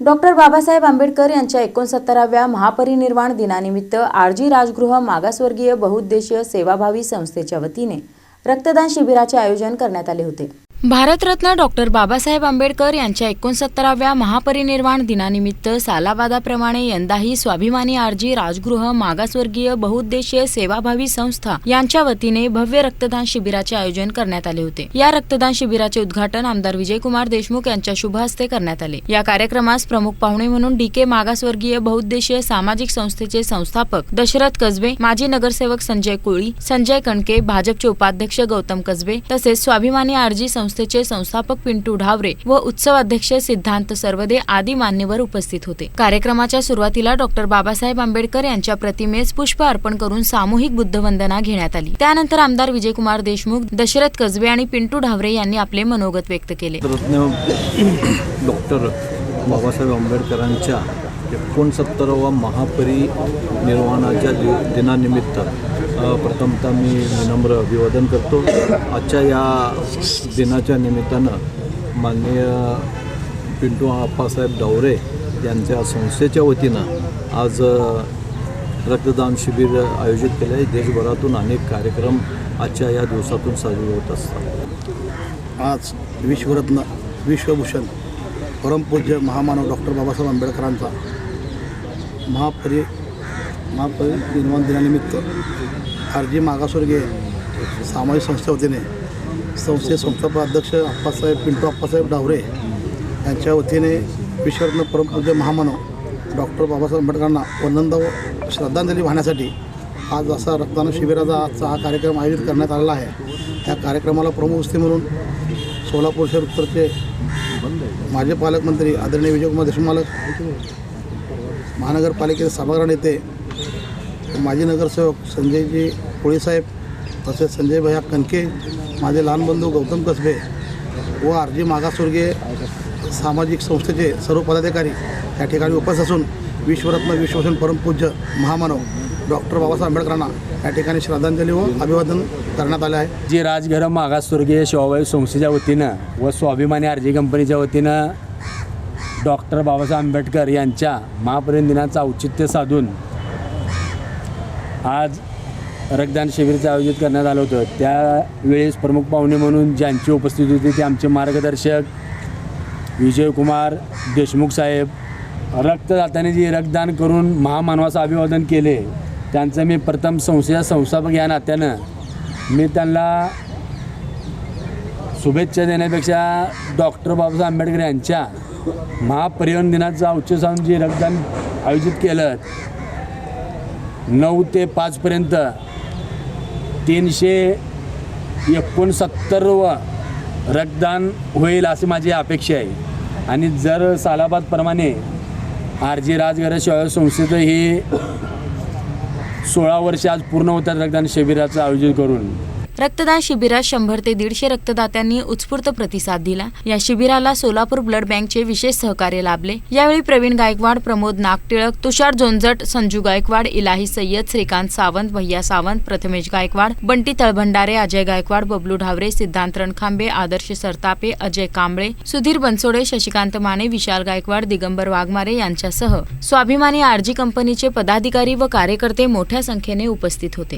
Doctor Babasaheb Ambedkar यांच्या एकोणसत्तराव्या महापरिनिर्वाण दिनानिमित्त RG Rajgriha मागासवर्गीय बहुउद्देशीय सेवाभावी संस्थेच्या वतीने रक्तदान शिबिराचे आयोजन करण्यात आले होते. भारतरत्न डॉक्टर बाबासाहेब आंबेडकर यांच्या एकोणसत्तराव्या महापरिनिर्वाण दिनानिमित्त सालाबादाप्रमाणे यंदाही स्वाभिमानी आरजी राजगृह मागासवर्गीय बहुउद्देशीय सेवाभावी संस्था यांच्या वतीने भव्य रक्तदान शिबिराचे आयोजन करण्यात आले होते. या रक्तदान शिबिराचे उद्घाटन आमदार विजयकुमार देशमुख यांच्या शुभ हस्ते करण्यात आले. या कार्यक्रमास प्रमुख पाहुणे म्हणून डीके मागासवर्गीय बहुउद्देशीय सामाजिक संस्थेचे संस्थापक दशरथ कसबे माजी नगरसेवक संजय कोळी संजय कणके भाजपचे उपाध्यक्ष गौतम कसबे तसेच स्वाभिमानी आरजी संस्थेचे संस्थापक पिंटू ढावरे व उत्सवाध्यक्ष सिद्धांत सर्वदे आदी मान्यवर उपस्थित होते. कार्यक्रमाच्या सुरुवातीला डॉक्टर बाबासाहेब आंबेडकर यांच्या प्रतिमेस पुष्प अर्पण करून सामूहिक बुद्धवंदना घेण्यात आली. त्यानंतर आमदार विजयकुमार देशमुख दशरथ कसबे आणि पिंटू ढावरे यांनी आपले मनोगत व्यक्त केले. डॉक्टर बाबासाहेब आंबेडकरांच्या एकोणसत्तरावा महापरिनिर्वाणाच्या दि दिनानिमित्त प्रथमतः मी विनम्र अभिवादन करतो. आजच्या या दिनाच्या निमित्तानं माननीय पिंटू आप्पासाहेब डावरे यांच्या संस्थेच्या वतीनं आज रक्तदान शिबिर आयोजित केलं आहे. देशभरातून अनेक कार्यक्रम आजच्या या दिवसातून साजरे होत असतात. आज विश्वरत्न विश्वभूषण परमपूज्य महामानव डॉक्टर बाबासाहेब आंबेडकरांचा महापरि महापरिनिर्वाण दिनानिमित्त आर जी मागासवर्गीय सामाजिक संस्थे वतीने संस्थेचे संस्थापक अध्यक्ष अप्पासाहेब पिंटू अप्पासाहेब डावरे यांच्या वतीने विश्वरत्न परमपूज्य महामानव डॉक्टर बाबासाहेब आंबेडकरांना वंदनदा व श्रद्धांजली वाहण्यासाठी आज असा रक्तदान शिबिराचा आजचा हा कार्यक्रम आयोजित करण्यात आलेला आहे. या कार्यक्रमाला प्रमुख उपस्थिती म्हणून सोलापूर शहर उत्तरचे माजी पालकमंत्री आदरणीय विजयकुमार देशमालक मालक महानगरपालिकेचे सभागृह नेते माजी नगरसेवक संजयजी कोळीसाहेब तसेच संजय भैया कणके माझे लहान बंधू गौतम कसबे व आर जी मागासवर्गीय सामाजिक संस्थेचे सर्व पदाधिकारी या ठिकाणी उपस्थित असून विश्वरत्न विश्वभूषण परमपूज्य महामानव डॉक्टर बाबासाहेब आंबेडकरांना या ठिकाणी श्रद्धांजली व अभिवादन करण्यात आले आहे. जी राजघर मागासवर्गीय शिवाबाई संस्थेच्या वतीनं व स्वाभिमानी आरजी कंपनीच्या वतीनं डॉक्टर बाबासाहेब आंबेडकर यांच्या महापर्यंत दिनाचं औचित्य साधून आज रक्तदान शिबिरचं आयोजित करण्यात आलं होतं. त्यावेळेस प्रमुख पाहुणे म्हणून ज्यांची उपस्थिती होती ते आमचे मार्गदर्शक विजयकुमार देशमुख साहेब. रक्तदात्याने जे रक्तदान करून महामानवाचं अभिवादन केले त्यांचं मी प्रथम संस्थेचा संस्थापक या नात्यानं मी त्यांना शुभेच्छा देण्यापेक्षा डॉक्टर बाबासाहेब आंबेडकर यांच्या महापरिवहन दिनाचं औचित्य साधून जे रक्तदान आयोजित केलं नऊ ते पाचपर्यंत तीनशे एकोणसत्तरवं रक्तदान होईल अशी माझी अपेक्षा आहे. आणि जर सालाबादप्रमाणे आर जी राजघर सेवा संस्थेचं हे सोळा वर्ष आज पूर्ण होतात रक्तदान शिबिराचं आयोजन करून. रक्तदान शिबिरात शंभर ते दीडशे रक्तदात्यांनी उत्स्फूर्त प्रतिसाद दिला. या शिबिराला सोलापूर ब्लड बँकचे विशेष सहकार्य लाभले. यावेळी प्रवीण गायकवाड प्रमोद नागटिळक तुषार जोंजट संजू गायकवाड इलाही सय्यद श्रीकांत सावंत भैया सावंत प्रथमेश गायकवाड बंटी तळभंडारे अजय गायकवाड बबलू ढावरे सिद्धांत रणखांबे आदर्श सरतापे अजय कांबळे सुधीर बनसोडे शशिकांत माने विशाल गायकवाड दिगंबर वाघमारे यांच्यासह स्वाभिमानी आरजी कंपनीचे पदाधिकारी व कार्यकर्ते मोठ्या संख्येने उपस्थित होते.